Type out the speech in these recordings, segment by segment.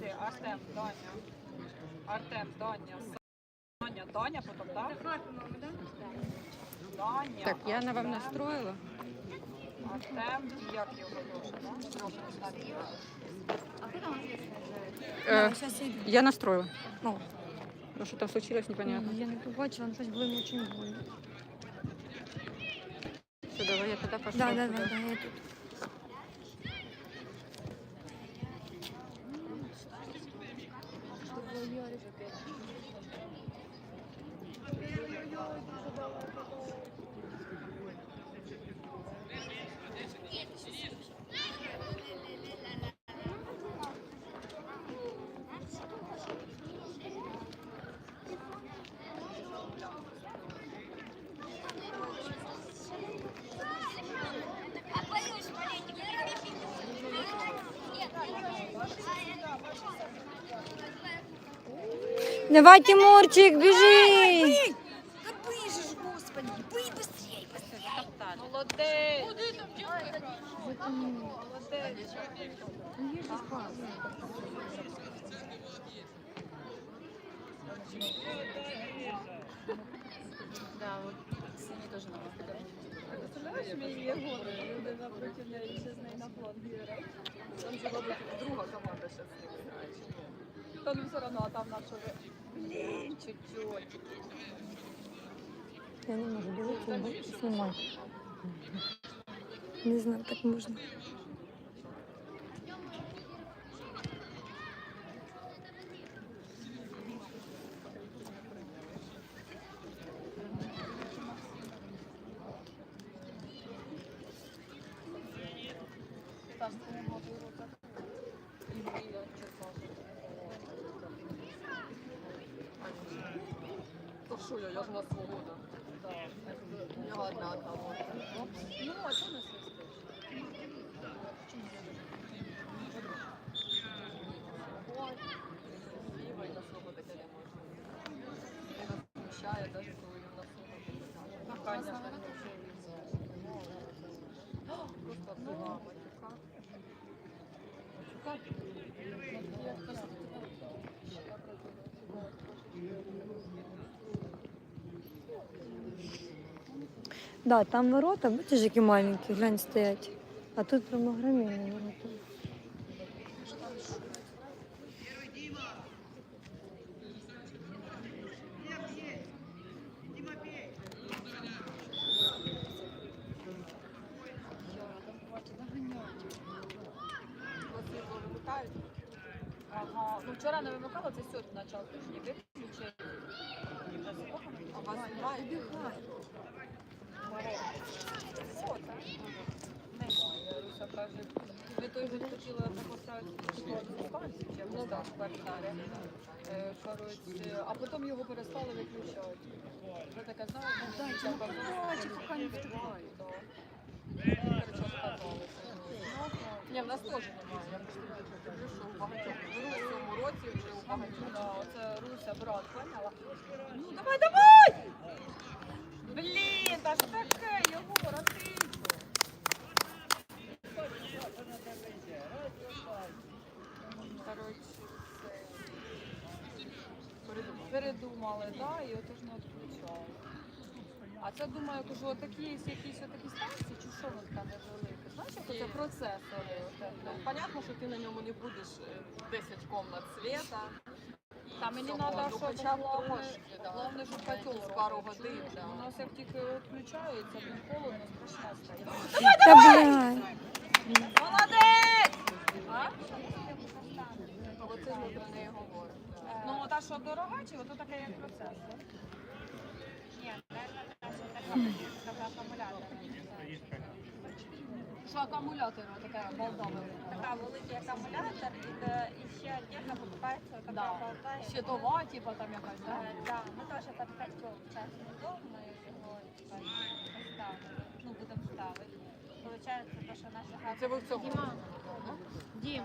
Ти, Артем, Даня. Артем, Даня. Даня, Даня, потім, так? Даня. Так, Яна вам Артем, настроїла? Артем, як його. Е, я настроила. Ну, Ну, що там случилось, непонятно. я не побачила, но щось було йому очень больно. Все, давай я туди пошла. Да, да, да, да, я тут. Давай, Тимурчик, бежи! Да бый же, господи, бый быстрее, быстрее. Молодець. Да, вот синий тоже надо. Представляєш, мій Єгор, люди напроти неї ще з нею на флот грає. Там же, мабуть, друга команда ще з ними грає. чи ні? Та ну все одно, а там наша чуть-чуть. Я не можу дивитися, бо знімати. Не знаю, так можна. То що я, я ж на свобода. Я одна там. Ну, а чого не свистиш? Ліва і на свобода не можна. Він нас смущає, навіть коли він на свободі. Ну, конечно, Просто обзивала матюка. Матюка? Да, там ворота, бачиш, які маленькі, глянь, стоять. А тут прямо громільні ворота. Ага. Ну вчора не вимикало, це сьогодні почав тижні виключити. А вас немає так? Немає. Руся каже, ви той же хотіли поставити в квартирі. Коротше, а потім його перестали виключати. Ви таке не втикаю. Ні, в нас теж немає. Я що багатьох році вже у багатьох. Оце Руся, брат, поняла? Ну давай, давай! Блін, та ж таке, його це... Передумали. Да, і отож не відключали. А це думаю, кажу, отакі є якісь отакі станції, чи що воно така невелика? Знаєш, як це процесори? Оте, ну, понятно, що ти на ньому не будеш е, 10 комнат світа. Та мені треба, ну, щоб хоча б трошки, головне, щоб котел з пару годин. У нас як тільки відключається, він холодно, страшно стає. Та блядь. Молодець! А? Оце ми про неї говоримо. Ну, та що дорога, чи ото таке як процесор? Що акумулятор таке болдове? Така великий акумулятор і, е, і ще отдельно покупається така Да. болта. Щитова, типа там якась, да? Е, Да, ми теж під котел час не ми його типа, ставили, ну будемо ставити. Получається, те, що наша газова Це ви в цьому. Діма, Дім.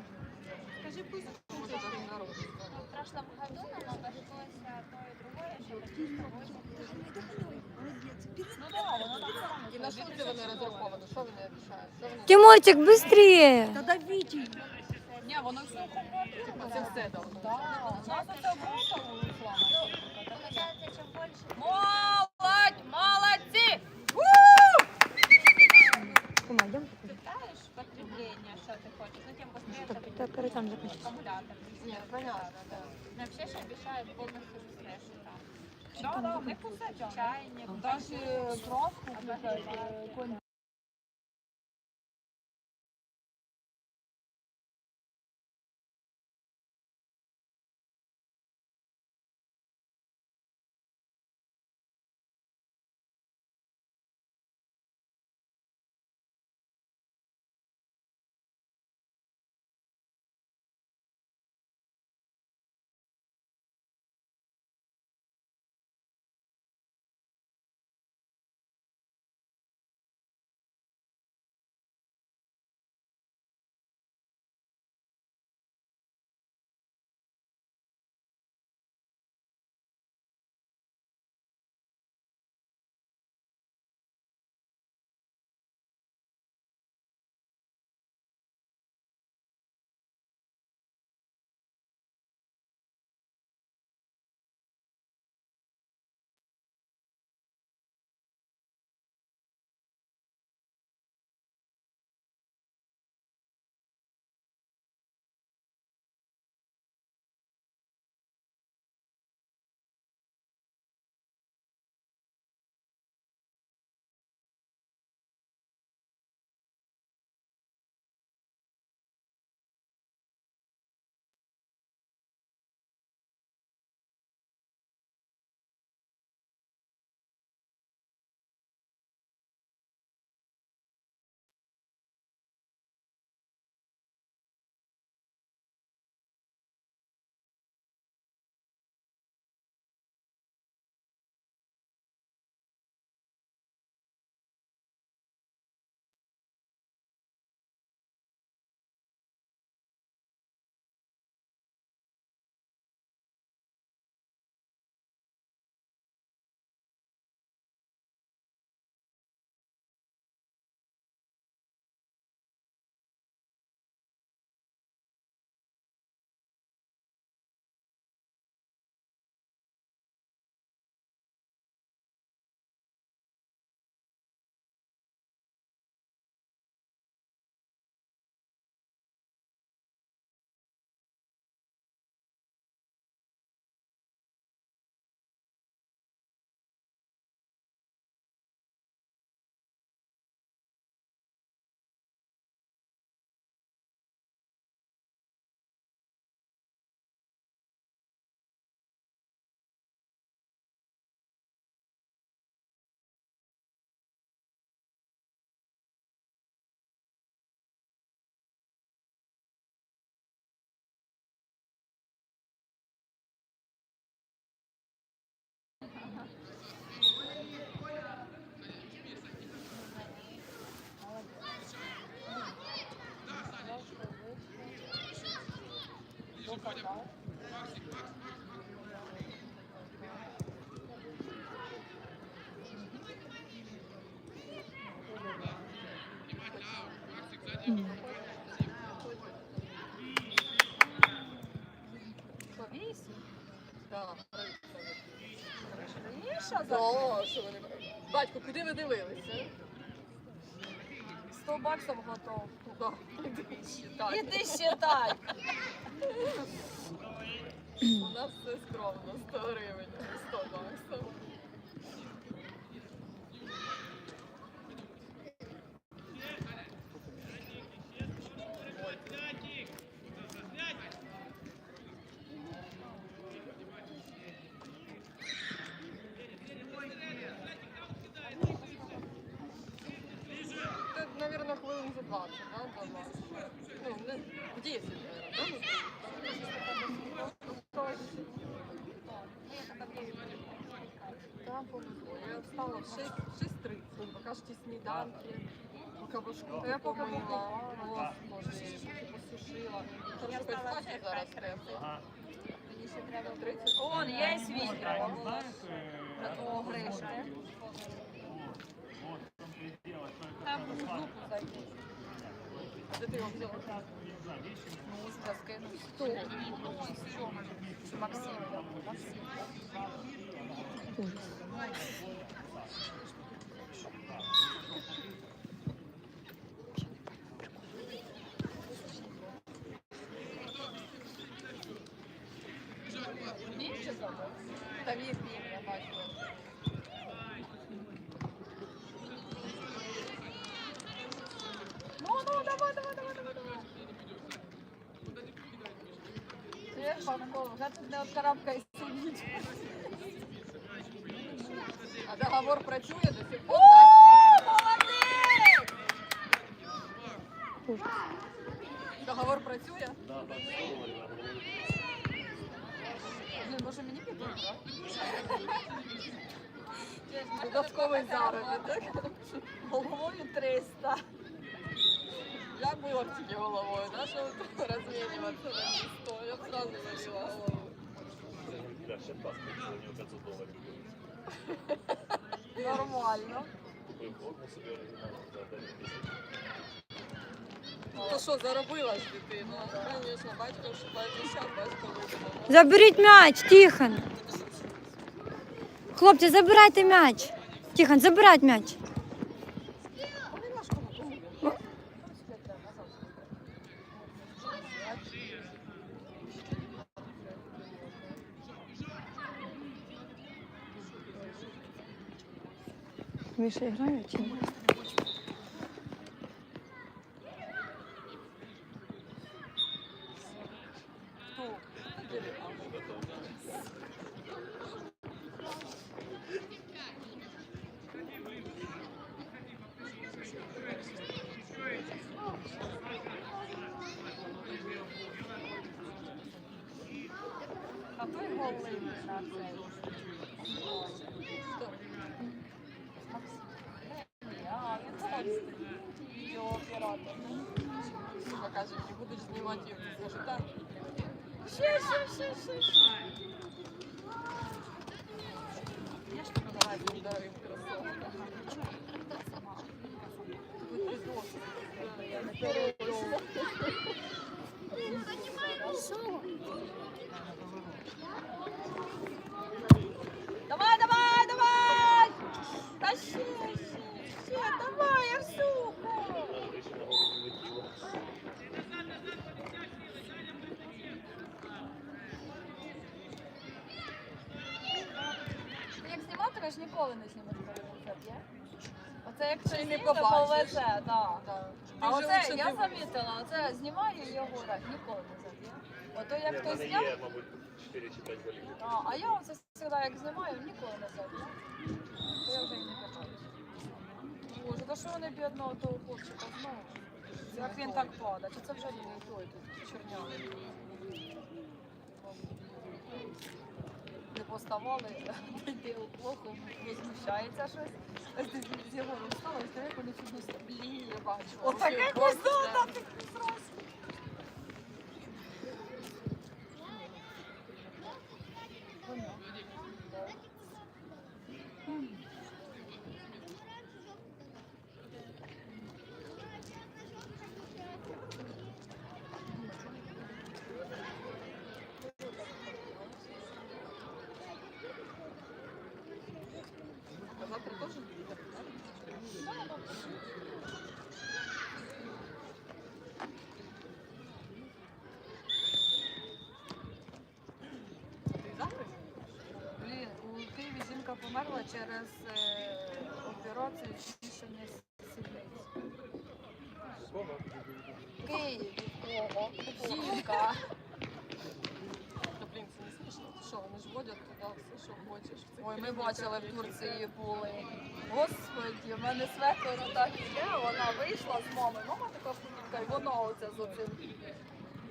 скажи, пусть в прошлом году нам обошлося то і другое, що Ну да, воно так само. І на що це вони розраховані? Що вони обіцяють? Що вони Тимурчик, быстрее! Да давите. Ні, воно все конвертуємо. Це все там. У нас оце оборотом ушла. Получается, чем больше Молодь! Молодці! Кума, йдемо? питаешь потребление, что ты хочешь, ну тем быстрее Так, это так, перетам закінчиться. аккумулятор. Ні, понятно, да. Но вообще же обещают полностью refresh там. Да, да, в них усе Чайник, Даже кровку включають. Да, що ви Батько, куди ви дивилися? 100 баксів готов. Да. Іди считай. Іди считай. У нас все скромно, 100 гривень, 100 баксів. Тут, наверное, хвилин за 20, да, дома? Ну, не, в 10, наверное, да? Там повезло. Я встала в 6, 6.30, поки Я поки помила, господи, посушила. Хорошо, хоч бачиш зараз тепло. Мені ще треба 30. Он, є відео. Знаешь, э, О, Гриша. Там групу зайти. Де ти його взяла? Ну, скину. Хто? Максим. Максим. Більше забув? Та він він, я бачу. Ну, ну, давай, давай, давай, давай, давай. Чуєш, Павло, вже тут не откарабкай сидіть. А договор працює до сих пор? Молодець! Договор працює? Блін, може мені піти? Додатковий заробіток. Головою 300. Я була б тільки головою, да, що розмінюватися на 100. Я б сразу зайшла головою. Да, ще паспорт, у нього 500 доларів. Нормально. Купив форму собі оригінальну за 9 тисяч. То що, заробила ж дитина? Звісно, батько шукає дівчат, батько видумав. Заберіть м'яч, Тихон. Хлопці, забирайте м'яч. Тихон, забирайте м'яч. Міша грає чи ні? А той голий на цей. А, він там відеооператор. Покажуть, будеш знімати. Ще, ще, ще, ще, ще. Я ж тобі давай цим дорогим кросовкам. Я не передумала. Давай, давай, давай! Та ще, ще, ще, давай, я всю. Навіть вище на голову летіло. Ти як зніматимеш, ніколи не знімеш перед є? Оце як Ще не побачиш. повезе, так. Да. А оце я дивись. замітила, оце знімаю і його так, ніколи не заб'є. Ото як хтось зняв, є, мабуть, 4 чи 5 голів. а, а я оце завжди як знімаю, ніколи не заб'ю. То я вже і не катаюся. Боже, та що вони бідного того хлопчика знову? Як він так падає? Чи це вже не той тут чорнявий? Поставали, йде у плоху, возмущається щось. Ось ти з його встала, ось вони чудно Блін, я бачу. Отаке Ось, коза, да. А завтра теж буде, так? Ти завтра? Блін, у Києві жінка померла через е, операцію збільшення сідниць. В Києві? Жінка. Та, блін, це не смішно. Що, вони ж водять туди все, що хочеш. Ой, ми бачили в Турції були. Господі, в мене свекор так є, вона вийшла з мами. Мама така худенька, і вона оце з оцим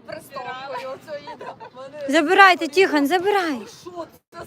приставкою оце їде. Вони- Забирайте, Тихон, забирай. Що це?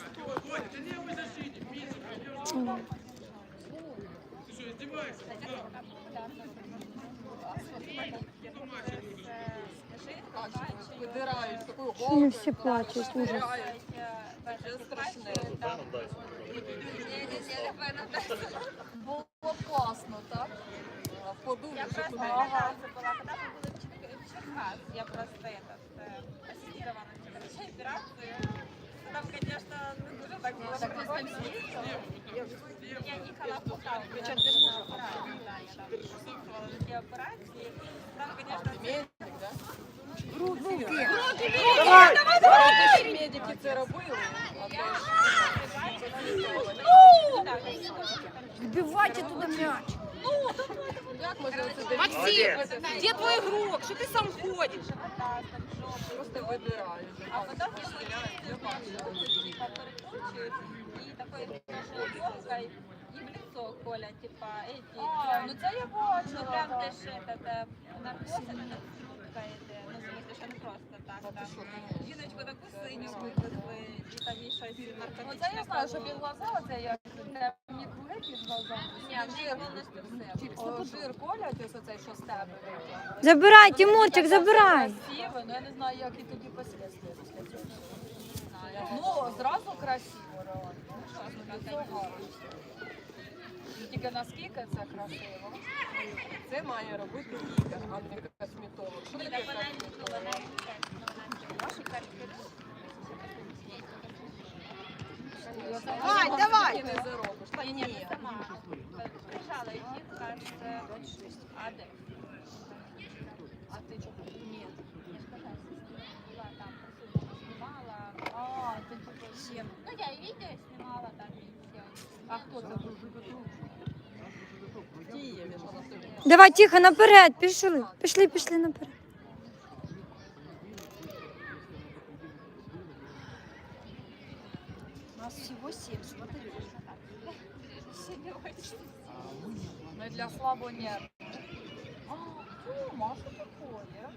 Видирають таку Вони голову. всі плачуть. Ужас. Видирають. Це страшне. Веном дай. Було класно, так? А Подумай, Я що просто туди. ага. была, когда мы были в Чер- в Черкас, я просто этот, э, ассистировала короче, операцию. Ну, Там, конечно, не дуже так було прикольно. Я їхала в Полтаву, я на операцію, да, я там присутствувала на тій операції. Там, конечно, Медик, да? Медики. Це робили, а то ж Вбивайте туди м'яч. як можна це Молодець. Де твій ігрок? Що ти сам ходиш? Просто видирають. А потом я я бачила, типа перекручують і такою нашою голкою і в лицо Коля, типа, эти. А, ну це я бачила. Ну прям теж этот, е, наркоз, это трубка йде, ну в смысле, що не просто так, там. Жіночку таку синю вивезли, і там їй щось Ну наркотичне. це я знаю, що кололи. під глаза оце як темні жир тебе. Забирай, Тимурчик, забирай. Красиво, ну я не знаю, як і тоді цього. Ну, зразу красиво, гарно. Тільки наскільки це красиво. Це має робити лікар, а не косметолог. Що таке косметолог? не Карти. Давай, давай! Не заробиш. Ні, ні, сама. Приїжджала і їх, кажеться, 26. А де? А ти чого? Ні. Я ж казала, була там присутня, знімала. А, ти типу сім. Ну, я і відео знімала там, і все. А хто це. Давай, тихо, наперед, пішли. Пішли, пішли наперед. У нас всього сім, смотри. Ну, для слабонервних. А, Тьома, що таке?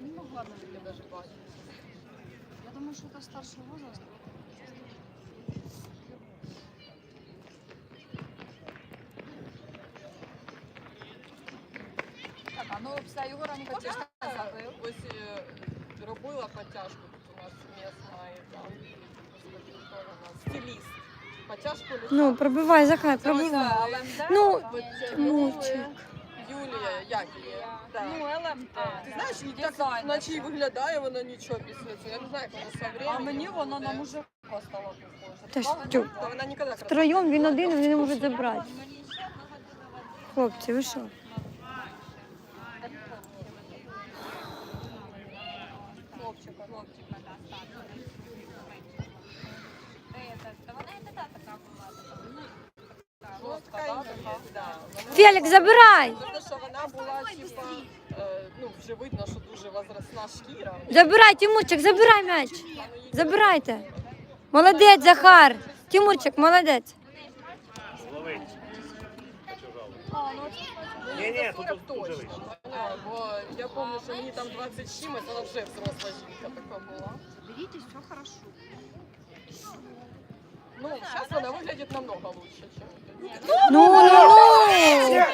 Не могла б таке даже бачити. Я думаю, що це старший возраст. Так, а ну все, його раненько чи ж не забив. Ось е, робила потяжку тут у нас місна і там. Стиліст. Потяжку лише. Ну, пробивай, Захар, пробивай. Ну, Тимурчик. Юлія, як її? Да. Ну, ЛМТ. Ти знаєш, і так, наче і виглядає вона нічого після цього. Я не знаю, як вона со временем. А мені воно на мужика похоже. Та ж? Та вона ніколи красива. Втроєм він один, вони не можуть забрати. Хлопці, ви що? Хлопчика, хлопчика, да, старшого. Та это, та вона і тоді така була. така, Ну, така, Жорстка, да, така, да. Вона- Фелік, забирай! Тому що вона була, типа, е, ну, вже видно, що дуже возрастна шкіра. Забирай, Тимурчик, забирай м'яч. Забирайте. Молодець, Захар. Тимурчик, молодець. Ні, ні, тут 40 тут точно. Бо я пам'ятаю, що мені там 20 з чимось, вона вже взросла жінка така була. Беріть, все хорошо. Ну, зараз вона виглядить намного лучше, ніж тоді. Ну, ну, ну.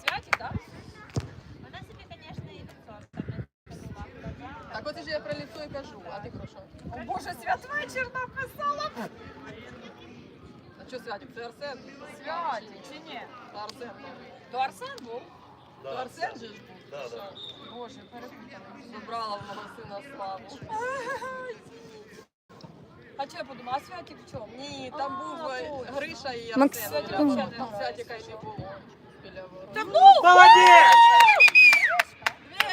Святик, так? Вона собі, звісно, і лицо там не була. Так от же я про лицо і кажу, а ти про що? О Боже, святвечір написала. А що Святик, це Арсен? Святик, чи ні? Арсен. То Арсен був? То Да, Арсен же ж був? Да, Що? да. Боже, перепутала. Забрала в мого сина славу. А що я подумала, а Святик в чому? Ні, там А, був е, точно. Гриша і Макс- Арсен. Святика Там взагалі не Святика й не було. Біля ворот. Молодець!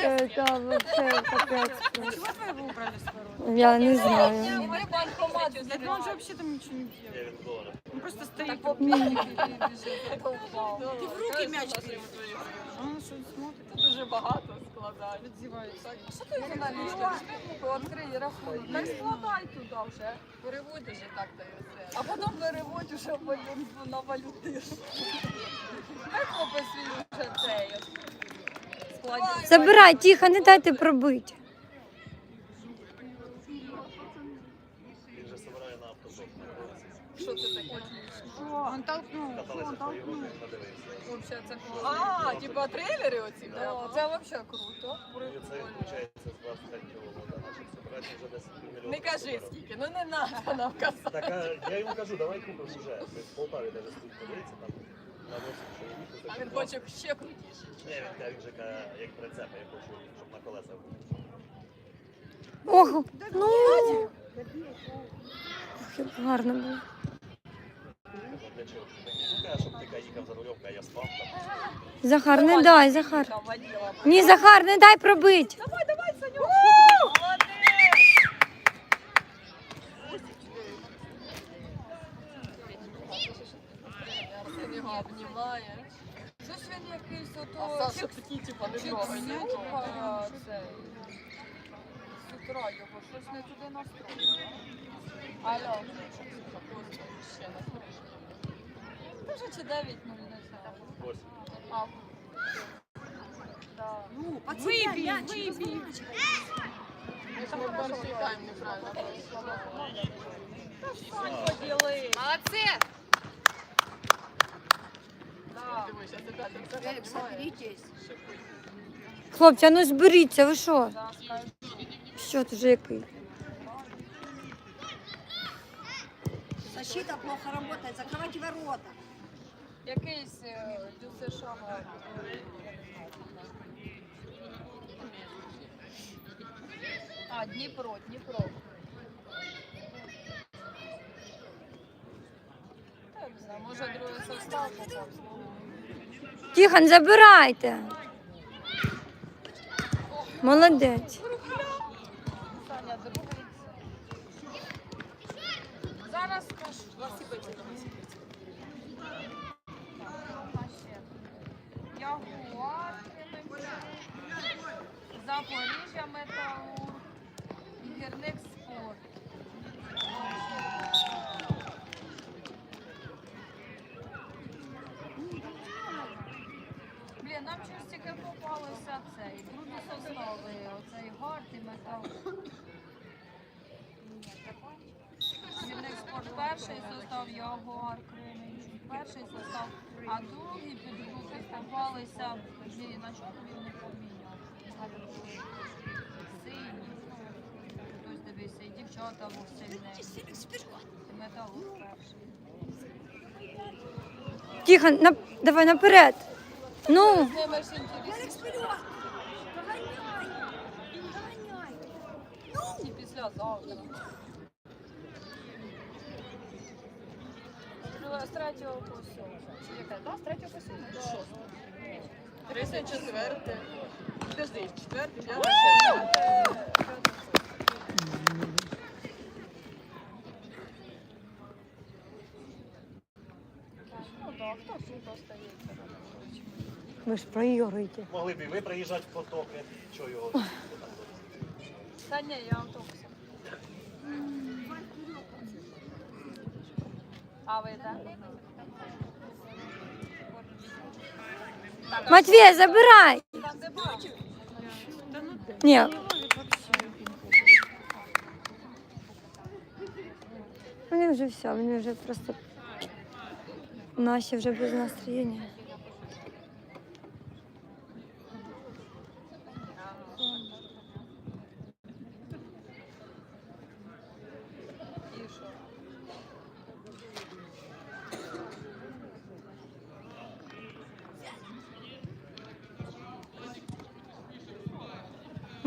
Це вообще капець. Чего твоего убрали с ворот? Я не знаю. Ми банкомат Да он же вообще там ничего не делает. Он просто Так стоит. по півніки біжить. Ти в руки м'яч бери. Он что смотрит, Тут дуже багато складають. одевается. А що ти журналістка? Відкрий рахунок. Так складай туди вже. Переводиш же так та й все. А потім переводь уже на валюти. Хай хлопець вже цей. Забирай, тихо, не дайте пробити. Він же собирає на автозок. Що це таке? Он толкнув. Він. Вообще це класно. А, типа трейлери оці, Да, да? Це взагалі круто. І це виходить з 23-го року. Наші собирати вже 10 мільйонів. Не кажи скільки, ну не надо нам казати. Так, а я йому кажу, давай купимо вже. Ми в Полтаві навіть стоїть подивиться, там на 8 чоловік. А він хоче ще крутіше. Ні, він каже, він же каже, як прицеп, я хочу, щоб на колесах був. Ого, ну. Ох, як гарно було. Захар, не дай, Захар. Ні, Захар, не дай пробити. Давай, давай. Молодець. Обнімає. Щось він якийсь А ото Саша такий, типа, не. З утра його щось не туди настроїло. Алло. Ще на криші. Чи 9 ну не знаю. Ось. А. Да. Ну, под себя мячик, разворачивай. Ми ж ми неправильно він себе Эй, обнімає. соберитесь. Хлопці, а ну зберіться, ви що? Що тут вже який? Защита плохо работает. Закрывайте ворота. Якийсь е, ДЮСШ. А, Дніпро, Дніпро. Та, не знаю, може другий состав попав. Тихон, забирайте. Молодець. Саня, другий. Зараз скажу. Ягуар, Запоріжжя Металург Гірник Спорт. Блін, нам щось тільки попалося цей, другі состави, оцей гард і метал. Спорт перший состав, Ягуар, Кременчук перший состав, а другі підгрупи ставалися, ні, на чому він не поміняв. Сині. Хтось дивися, і дівчата вовсільне. Металург перший. Тихон, на... давай наперед. Ну, З ними ж інтересно. Алекс, вперед! З третього по сьомого. Чи яке? Так, з третього по сьомого? До шостого. 34. Подожди, четвертий, п'ятий, шостий. Ну так, хто тут остається? ви ж проігруєте. Могли б і ви приїжджати в потоки. Чого його? Та ні, я автобусом. А ви так? Матвій, забирай. Там де бачу. Ні. Вони вже все, вони вже просто наші вже без настроєння.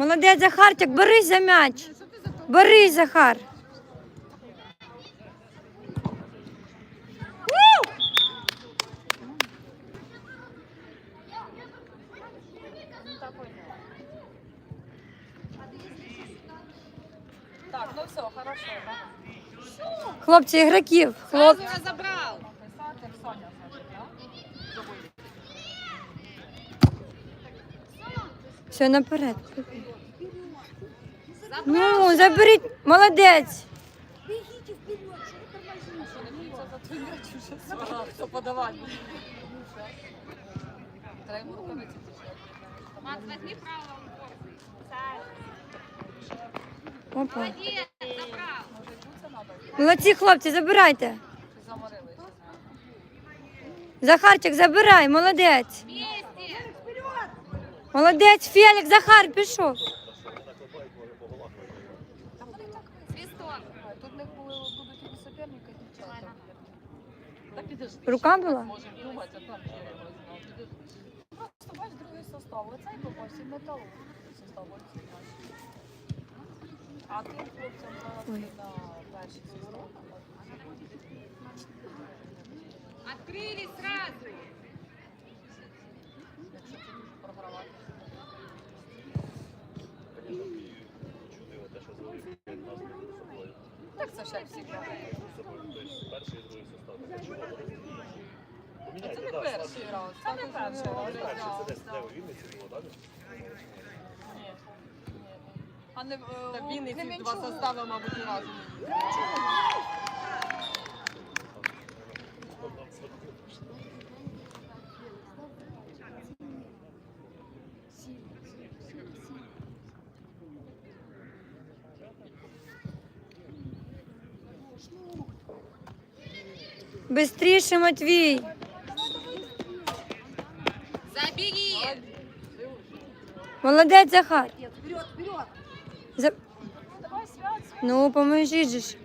Молодець, Захарчик, берись за м'яч. Берись, Захар. Так, ну все, хорошо. Хлопці, ігроків. Хлоп... забрав! Сахар, Соня. Все, наперед. Ну, заберіть. Молодець. Бегите вперед! Що Ага, хто подавати? Треба пішли. Макс, возьми право. Опа. Молодец, забрал. Може, це треба? Молодці, хлопці, забирайте. Захарчик, забирай, молодець. Молодець, Фелік, Захар пішов. Та вони так Свисток. виступають. Тут в них були, будуть і суперники, і дівчата. Та підожди. Рука була? Можемо думати, а там я його знав. Підожди. Просто бач другий состав. Оцей попався металу. Состав. А тим хлопцям зараз на перший состав. Открылись сразу. Якщо це програвати. Чудиво те, що собою. Так це ще всі перший і другий состав. Це не перший раунд. Це не перший раунд. Перший це десь де у Вінниці було, так? А не, в Вінниці два состави, мабуть, ні Бистріше, Матвій. Забери. Молодець, Захар. Вперед, вперед! За... Ну, поможіть же ж.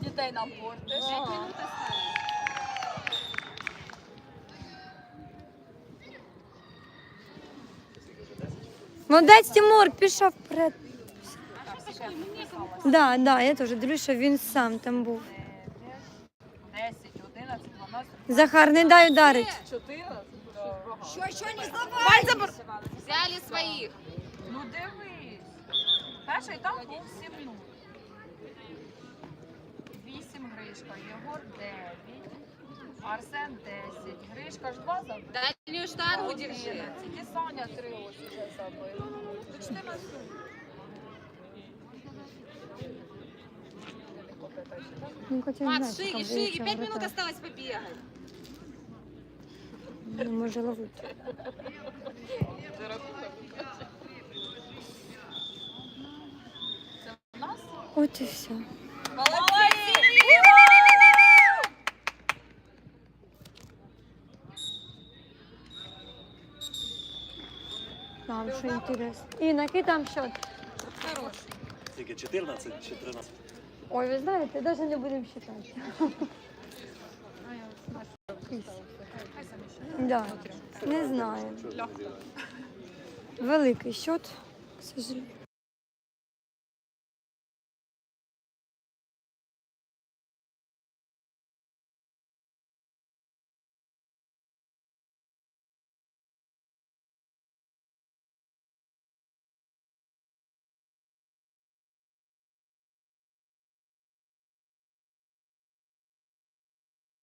Дітей нам портиш. Ага. Молодець, Тимур, пішов вперед. Да, да, я теж дивлюсь, що він сам там був. 10, 11, 12. Захар, не дай ударить. 14? Еще, еще не сдавай! Взяли своих. Ну дивись. Перший там був 7 Гришка, Єгор 9, Арсен 10, Гришка ж 2 забив. Дальнюю штангу держи. 11, і Саня 3 ось уже забив. До 14. Ну, хоча не знаю, Макс, що шире, там шире. виявиться Пять минут вратар. осталось побегать. Не може ловити. За рахунок. Це в нас? От і все. Молодці! Що інтересно. Інна, який там счет? Тільки 14 чи 13? Ой, ви знаєте, навіть не будемо считать. Да, не знаю. Великий счет, к сожалению.